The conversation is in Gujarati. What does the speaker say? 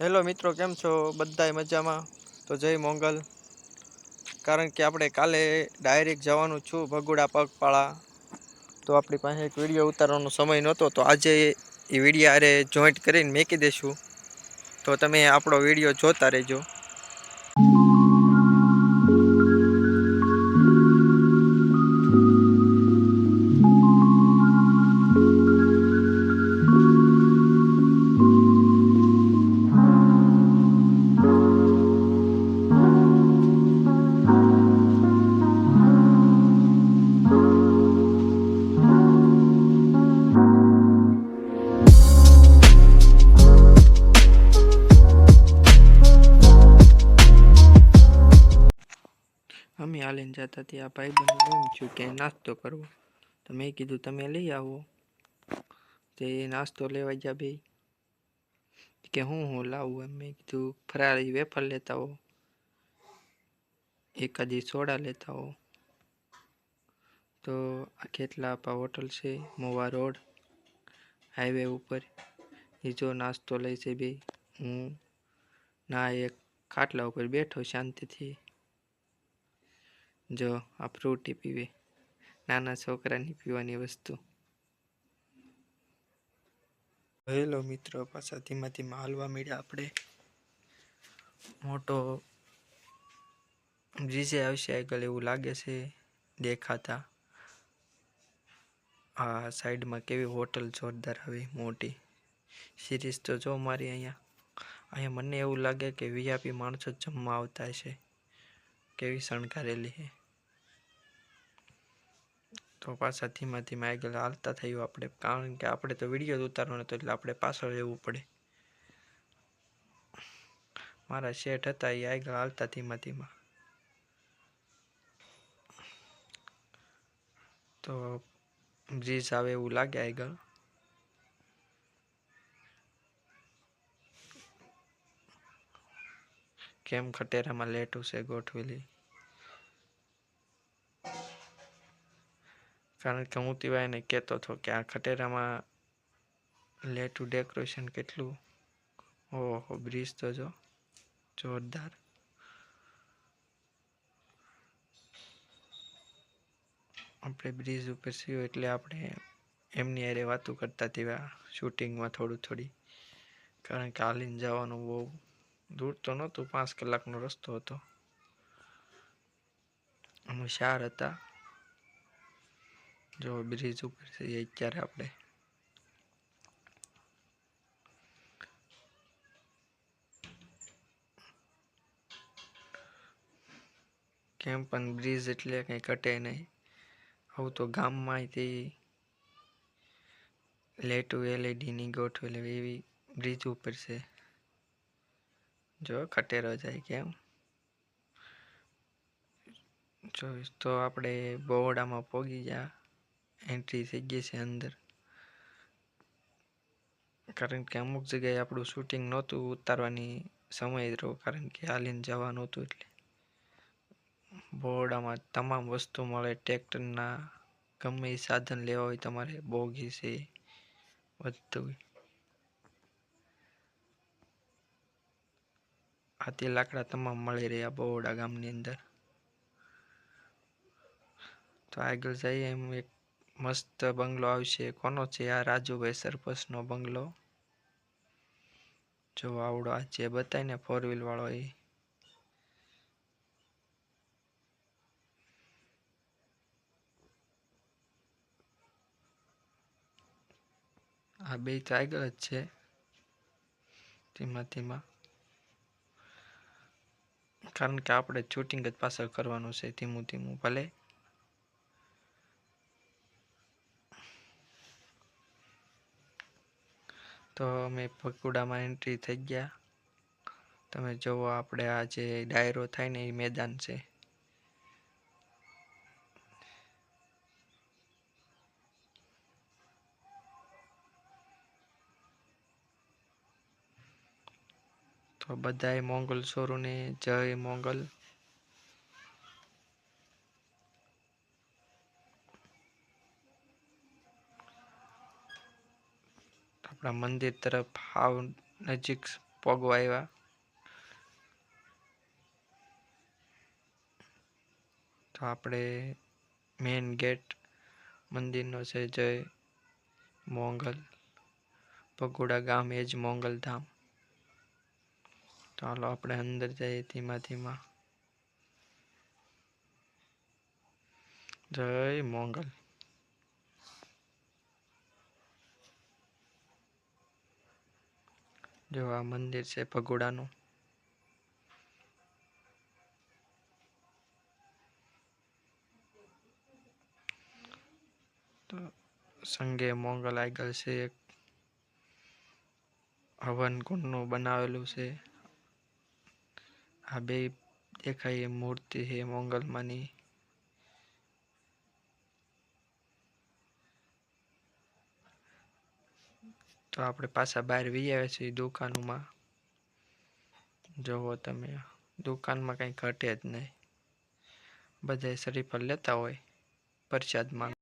હેલો મિત્રો, કેમ છો? બધાય મજામાં? તો જય મોંગલ. કારણ કે આપણે કાલે ડાયરેક્ટ જવાનું છું ભગુડા પગપાળા. તો આપણી પાસે એક વીડિયો ઉતારવાનો સમય નહોતો, તો આજે એ વીડિયો આરે જોઈન્ટ કરીને મેકી દઈશું તો તમે આપણો વીડિયો જોતા રહેજો. અમે હાલીને જતા ત્યાં ભાઈબંધ એમ છું કે નાસ્તો કરવો. તો મેં કીધું, તમે લઈ આવો. તે નાસ્તો લેવા ગયા બે. કે હું હું લાવું એમ. મેં કીધું, ફરાળી વેફર લેતા હો એકાદી સોડા લેતા હો તો આ ખેતલા આપા હોટલ છે, મોવા રોડ, હાઈવે ઉપર. એ જો નાસ્તો લે છે બે. હું ના, એક ખાટલા ઉપર બેઠો શાંતિથી. જો આ ફ્રૂટી પીવે. નાના છોકરાની પીવાની વસ્તુ. હેલો મિત્રો, પાછા ધીમા ધીમા હાલવા મળ્યા આપણે. મોટો બ્રિજે આવશે આગળ એવું લાગે છે, દેખાતા. આ સાઈડમાં કેવી હોટલ જોરદાર આવી, મોટી. સિરીઝ તો જો મારી અહીંયા. અહીંયા મને એવું લાગે કે વીઆઈપી માણસો જમવા આવતા હશે. કેવી શણગારેલી છે. તો પાછા ધીમા ધીમા આગળ હાલતા થયું આપણે, કારણ કે આપણે તો વીડિયો ઉતારવાનો હતો એટલે આપણે પાછળ રહેવું પડે. મારા શેઠ હતા, એ આગળ હાલતા ધીમા ધીમા. તો બ્રિજ આવે એવું લાગે આગળ. કેમ ખટેરામાં લેટું છે ગોઠવેલી? કારણ કે હું તિવાઈને કહેતો હતો કે આ ખટેરામાં લેટું ડેકોરેશન કેટલું? ઓહો, બ્રિજ તો જો, જોરદાર. આપણે બ્રિજ ઉપર છીએ એટલે આપણે એમની હારે વાતો કરતા તેવા શૂટિંગમાં થોડું થોડી. કારણ કે હાલીને જવાનું બહુ દૂર તો નહોતું, પાંચ કલાકનો રસ્તો હતો. અમે ચાર હતા. જો બ્રિજ ઉપર છીએ અત્યારે આપણે કેમ પણ બ્રિજ એટલે કંઈ કટે નહીં. આવું તો ગામમાં તે લેટું એલઈડીની ગોઠવેલી એવી બ્રિજ ઉપર છે. જો ખટેરો જાય કેમ જો, તો આપણે બહોળામાં પોગી ગયા. એન્ટ્રી થઈ ગઈ છે અંદર. કારણ કે અમુક જગ્યાએ આપણું શૂટિંગ નહોતું ઉતારવાની સમય રહ્યો, કારણ કે હાલીને જવાનું હતું એટલે. બહોડામાં તમામ વસ્તુ મળે, ટ્રેક્ટરના ગમે એ સાધન લેવા હોય, તમારે બોગી છે, બધું હાથી લાકડા તમામ મળી રહ્યા બહોડા ગામની અંદર. તો આગળ જઈએ એમ એક મસ્ત બંગલો આવશે. કોનો છે આ રાજુભાઈ સરપંચનો બંગલો? જો આવડો આ જે બતાવીને ફોર વ્હીલ વાળો એ. આ બે તો આગળ જ છે. ધીમા ધીમા કારણ કે આપણે શૂટિંગ જ પાછળ કરવાનું છે ધીમું ધીમું. ભલે તો અમે પકુડામાં એન્ટ્રી થઈ ગયા. તમે જુઓ આપણે આ જે ડાયરો થાય ને એ મેદાન છે. તો બધાએ મોંગલ સોરુને જય મોંગલ. આપણા મંદિર તરફ હાવ નજીક પોગવા આવ્યા તો આપણે મેઇન ગેટ મંદિરનો છે જય મોંગલ. પગોડા ગામ એ જ મોંગલ ધામ. તો હાલો આપણે અંદર જઈએ ધીમા ધીમા. જય મોંગલ. જો આ મંદિર છે ભગોડાનું તો સંગે મોંગલ આગળ છે એક હવન કુંડનું બનાવેલું છે. આ બે દેખાય એ મૂર્તિ છે મોંગલમાંની. તો આપણે પાછા બહાર વી આવ્યા છીએ દુકાનોમાં. જુઓ તમે, દુકાનમાં કંઈ ઘટે જ નહીં. બધાય શરીફળ લેતા હોય પ્રસાદમાં.